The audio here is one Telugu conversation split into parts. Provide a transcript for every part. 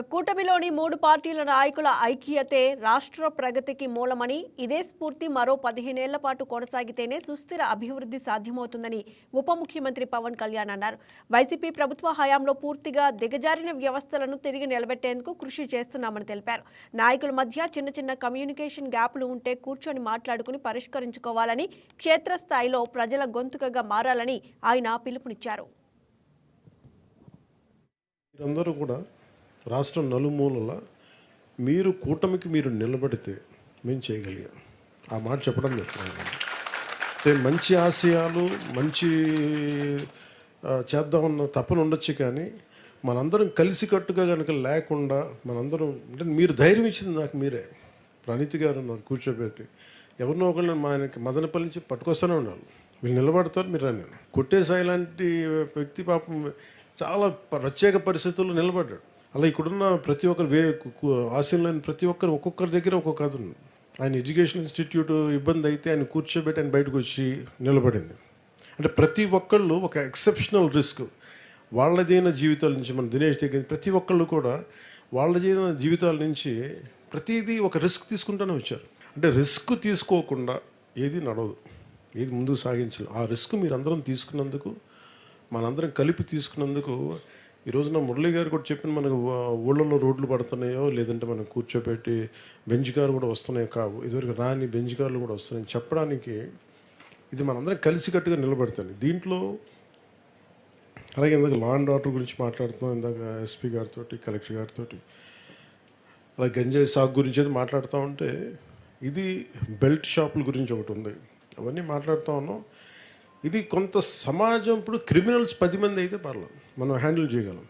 ఇక కూటమిలోని మూడు పార్టీల నాయకుల ఐక్యతే రాష్ట్ర ప్రగతికి మూలమని ఇదే స్ఫూర్తి మరో పదిహేనేళ్ళ పాటు కొనసాగితేనే సుస్థిర అభివృద్ధి సాధ్యమవుతుందని ఉప ముఖ్యమంత్రి పవన్ కళ్యాణ్ అన్నారు. వైసీపీ ప్రభుత్వ హయాంలో పూర్తిగా దిగజారిన వ్యవస్థలను తిరిగి నిలబెట్టేందుకు కృషి చేస్తున్నామని తెలిపారు. నాయకుల మధ్య చిన్న చిన్న కమ్యూనికేషన్ గ్యాప్లు ఉంటే కూర్చొని మాట్లాడుకుని పరిష్కరించుకోవాలని క్షేత్రస్థాయిలో ప్రజల గొంతుకగా మారాలని ఆయన పిలుపునిచ్చారు. అందరూ కూడా రాష్ట్రం నలుమూలల మీరు కూటమికి మీరు నిలబడితే మేము చేయగలిగాం. ఆ మాట చెప్పడం చెప్తున్నాను అంటే మంచి ఆశయాలు మంచి చేద్దామన్న తపన ఉండొచ్చు కానీ మనందరం కలిసికట్టుగా కనుక లేకుండా మనందరం అంటే మీరు ధైర్యం ఇచ్చింది నాకు మీరే. ప్రణీతి గారు నాకు కూర్చోబెట్టి ఎవరినో ఒకళ్ళని మా ఆయనకి మదనపల్లి నుంచి పట్టుకొస్తూనే ఉండాలి. వీళ్ళు నిలబడతారు మీరు అని కొట్టేసాయి లాంటి వ్యక్తి పాపం చాలా ప్రత్యేక పరిస్థితుల్లో నిలబడ్డాడు. అలా ఇక్కడున్న ప్రతి ఒక్కరు వే ఆశయం ప్రతి ఒక్కరు ఒక్కొక్కరి దగ్గర ఒక్కొక్క కథ ఉంది ఆయన ఎడ్యుకేషన్ ఇన్స్టిట్యూట్ ఇబ్బంది అయితే ఆయన కూర్చోబెట్టి ఆయన బయటకు వచ్చి నిలబడింది. అంటే ప్రతి ఒక్కళ్ళు ఒక ఎక్సెప్షనల్ రిస్క్. వాళ్ళదైన జీవితాల నుంచి మన దినేష్ దగ్గర ప్రతి ఒక్కళ్ళు కూడా వాళ్ళదైన జీవితాల నుంచి ప్రతిదీ ఒక రిస్క్ తీసుకుంటూనే వచ్చారు. అంటే రిస్క్ తీసుకోకుండా ఏది నడవదు. ఏది ముందుకు సాగించాలి. ఆ రిస్క్ మీరు అందరం తీసుకున్నందుకు మనందరం కలిపి తీసుకున్నందుకు ఈ రోజున మురళి గారు కూడా చెప్పిన మనకు ఊళ్ళలో రోడ్లు పడుతున్నాయో లేదంటే మనం కూర్చోబెట్టి బెంచ్ కార్లు కూడా వస్తున్నాయో కావు. ఇదివరకు రాని బెంచ్ కార్లు కూడా వస్తున్నాయి చెప్పడానికి ఇది మనందరం కలిసికట్టుగా నిలబడతాను. దీంట్లో అలాగే ఇందాక లా అండ్ ఆర్డర్ గురించి మాట్లాడుతున్నాం ఇందాక ఎస్పీ గారితో కలెక్టర్ గారితో అలా గంజాయి సాగు గురించి అయితే మాట్లాడుతూ ఉంటే ఇది బెల్ట్ షాపుల గురించి ఒకటి ఉంది. అవన్నీ మాట్లాడుతూ ఉన్నాం. ఇది కొంత సమాజం ఇప్పుడు క్రిమినల్స్ పది మంది అయితే పర్లేదు. మనం హ్యాండిల్ చేయగలం.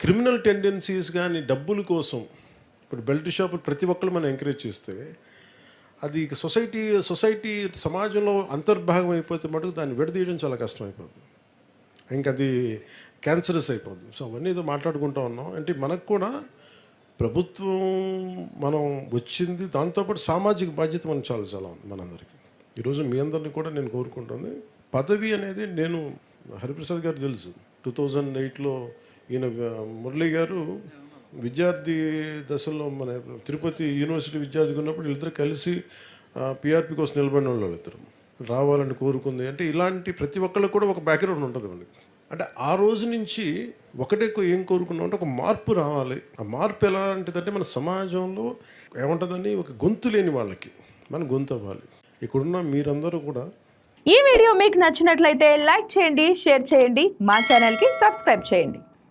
క్రిమినల్ టెండెన్సీస్ కానీ డబ్బుల కోసం ఇప్పుడు బెల్ట్ షాపులు ప్రతి ఒక్కరు మనం ఎంకరేజ్ చేస్తే అది సొసైటీ సొసైటీ సమాజంలో అంతర్భాగం అయిపోతే మటుకు దాన్ని విడదీయడం చాలా కష్టం అయిపోతుంది ఇంకా అది క్యాన్సరస్ అయిపోతుంది. సో అవన్నీ ఏదో మాట్లాడుకుంటూ ఉన్నాం. అంటే మనకు కూడా ప్రభుత్వం మనం వచ్చింది దాంతోపాటు సామాజిక బాధ్యత మనం చాలా చాలా ఉంది మనందరికీ. ఈరోజు మీ అందరిని కూడా నేను కోరుకుంటుంది పదవి అనేది నేను హరిప్రసాద్ గారు తెలుసు. టూ థౌజండ్ ఎయిట్లో ఈయన మురళి గారు విద్యార్థి దశలో మన తిరుపతి యూనివర్సిటీ విద్యార్థిగా ఉన్నప్పుడు వీళ్ళిద్దరు కలిసి పిఆర్పి కోసం నిలబడిన వాళ్ళు ఇద్దరు రావాలని కోరుకుంది. అంటే ఇలాంటి ప్రతి ఒక్కళ్ళకి కూడా ఒక బ్యాక్గ్రౌండ్ ఉంటుంది మనకి. అంటే ఆ రోజు నుంచి ఒకటే కో- ఏం కోరుకున్నాం అంటే ఒక మార్పు రావాలి. ఆ మార్పు ఎలాంటిదంటే మన సమాజంలో ఏముంటుందని ఒక గొంతు లేని వాళ్ళకి. మన గొంతు అవ్వాలి. ఇక్కడున్న మీరందరూ కూడా ఈ వీడియో మీకు నచ్చినట్లయితే లైక్ చేయండి షేర్ చేయండి మా ఛానల్కి సబ్స్క్రైబ్ చేయండి.